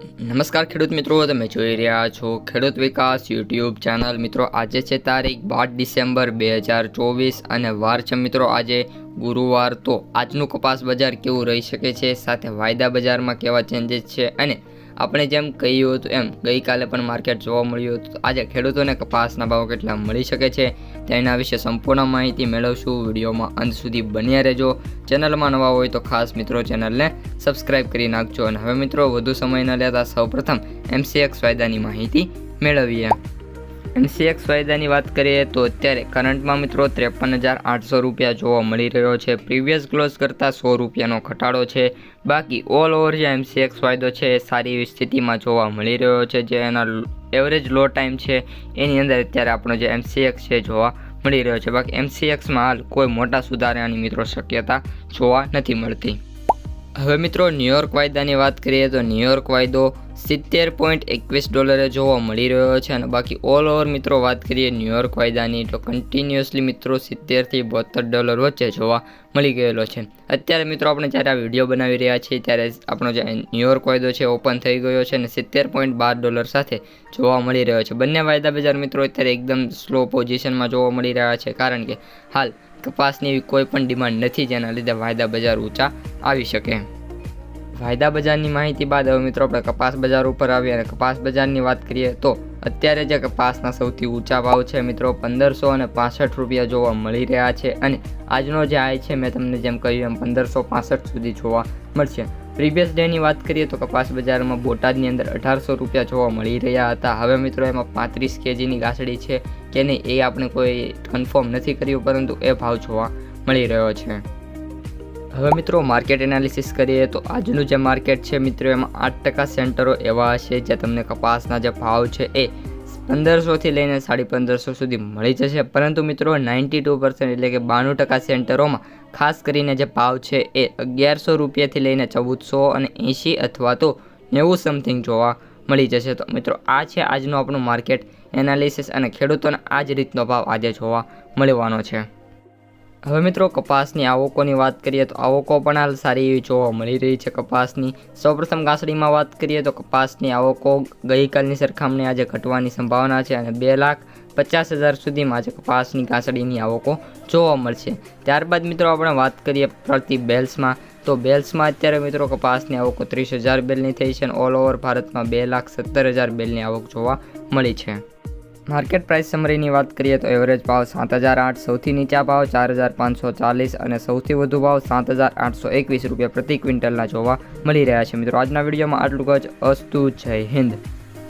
નમસ્કાર ખેડૂત મિત્રો, તમે જોઈ રહ્યા છો ખેડૂત વિકાસ યુટ્યુબ ચેનલ. મિત્રો, આજે છે તારીખ બાર ડિસેમ્બર બે હજાર ચોવીસ અને વાર છે મિત્રો આજે ગુરુવાર. તો આજનું કપાસ બજાર કેવું રહી શકે છે? સાથે વાયદા બજારમાં કેવા ચેન્જીસ છે? અને આપણે જેમ કહ્યું હતું એમ, ગઈકાલે પણ માર્કેટ જોવા મળ્યું હતું. આજે ખેડૂતોને કપાસના ભાવ કેટલા મળી શકે છે તેના વિશે સંપૂર્ણ માહિતી મેળવશું. વિડીયોમાં અંત સુધી બન્યા રહેજો. ચેનલમાં નવા હોય તો ખાસ મિત્રો ચેનલને સબસ્ક્રાઇબ કરી નાખજો. અને હવે મિત્રો, વધુ સમય ન લેતા સૌપ્રથમ એમસીએક્સ વાયદાની માહિતી મેળવીએ. એમસીએક્સ વાયદાની વાત કરીએ તો અત્યારે કરંટમાં મિત્રો ત્રેપન હજાર આઠસો રૂપિયા જોવા મળી રહ્યો છે. પ્રીવિયસ ક્લોઝ કરતાં સો રૂપિયાનો ઘટાડો છે. બાકી ઓલ ઓવર જે એમસીએક્સ વાયદો છે એ સારી એવી સ્થિતિમાં જોવા મળી રહ્યો છે. જે એના એવરેજ લો ટાઈમ છે, એની અંદર અત્યારે આપણો જે એમસીએક્સ છે જોવા મળી રહ્યો છે. બાકી એમસીએક્સમાં હાલ કોઈ મોટા સુધારાની મિત્રો શક્યતા જોવા નથી મળતી. હવે મિત્રો ન્યુયોર્ક વાયદાની વાત કરીએ તો ન્યુયોર્ક વાયદો સિત્તેર પોઈન્ટ એકવીસ ડોલરે જોવા મળી રહ્યો છે અને બાકી ઓલ ઓવર મિત્રો વાત કરીએ ન્યુયોર્ક વાયદાની, તો કન્ટિન્યુઅસલી મિત્રો સિત્તેરથી બોતેર ડોલર વચ્ચે જોવા મળી ગયેલો છે. અત્યારે મિત્રો આપણે જ્યારે આ વીડિયો બનાવી રહ્યા છીએ, ત્યારે આપણો જે ન્યુયોર્ક વાયદો છે ઓપન થઈ ગયો છે અને સિત્તેર પોઈન્ટ બાર ડોલર સાથે જોવા મળી રહ્યો છે. બંને વાયદા બજાર મિત્રો અત્યારે એકદમ સ્લો પોઝિશનમાં જોવા મળી રહ્યા છે, કારણ કે હાલ કપાસની એવી કોઈ પણ ડિમાન્ડ નથી, જેના લીધે વાયદા બજાર ઊંચા આવી શકે. વાયદા બજારની માહિતી બાદ હવે મિત્રો આપણે કપાસ બજાર ઉપર આવીએ અને કપાસ બજારની વાત કરીએ તો અત્યારે જે કપાસના સૌથી ઊંચા ભાવ છે મિત્રો પંદરસો અને પાસઠ રૂપિયા જોવા મળી રહ્યા છે અને આજનો જે આય છે મેં તમને જેમ કહ્યું એમ પંદરસો પાસઠ સુધી જોવા મળશે. પ્રીવિયસ ડેની વાત કરીએ તો કપાસ બજારમાં બોટાદની અંદર અઢારસો રૂપિયા જોવા મળી રહ્યા હતા. હવે મિત્રો એમાં પાંત્રીસ કેજીની ગાસડી છે કે નહીં એ આપણે કોઈ કન્ફર્મ નથી કર્યું, પરંતુ એ ભાવ જોવા મળી રહ્યો છે. હવે મિત્રો માર્કેટ એનાલિસિસ કરીએ તો આજનું જે માર્કેટ છે મિત્રો એમાં આઠ ટકા સેન્ટરો એવા હશે જે તમને કપાસના જે ભાવ છે એ પંદરસોથી લઈને સાડી પંદરસો સુધી મળી જશે. પરંતુ મિત્રો, નાઇન્ટી ટુ પર્સન્ટ એટલે કે બાણું ટકા સેન્ટરોમાં ખાસ કરીને જે ભાવ છે એ અગિયારસો રૂપિયાથી લઈને ચૌદસો અને એંશી અથવા તો નેવું સમથિંગ જોવા મળી જશે. તો મિત્રો, આ છે આજનું આપણું માર્કેટ એનાલિસિસ અને ખેડૂતોને આ જ રીતનો ભાવ આજે જોવા મળવાનો છે. હવે મિત્રો, કપાસની આવકોની વાત કરીએ તો આવકો પણ હાલ સારી એવી જોવા મળી રહી છે કપાસની. સૌપ્રથમ ઘાસડીમાં વાત કરીએ તો કપાસની આવકો ગઈકાલની સરખામણી આજે ઘટવાની સંભાવના છે અને બે લાખ પચાસ હજાર સુધીમાં આજે કપાસની ઘાસડીની આવકો જોવા મળશે. ત્યારબાદ મિત્રો, આપણે વાત કરીએ પ્રતિ બેલ્સમાં. તો બેલ્સમાં અત્યારે મિત્રો, કપાસની આવકો ત્રીસ હજાર બેલની થઈ છે અને ઓલ ઓવર ભારતમાં બે લાખ સત્તર હજાર બેલની આવક જોવા મળી છે. માર્કેટ પ્રાઇસ સમરીની વાત કરીએ તો એવરેજ ભાવ સાત હજાર આઠ સૌથી નીચા ભાવ ચાર હજાર પાંચસો ચાલીસ અને સૌથી વધુ ભાવ સાત હજાર આઠસો એકવીસ રૂપિયા પ્રતિ ક્વિન્ટલના જોવા મળી રહ્યા છે. મિત્રો, આજના વિડીયોમાં આટલું જ. અસ્તુ જય હિન્દ.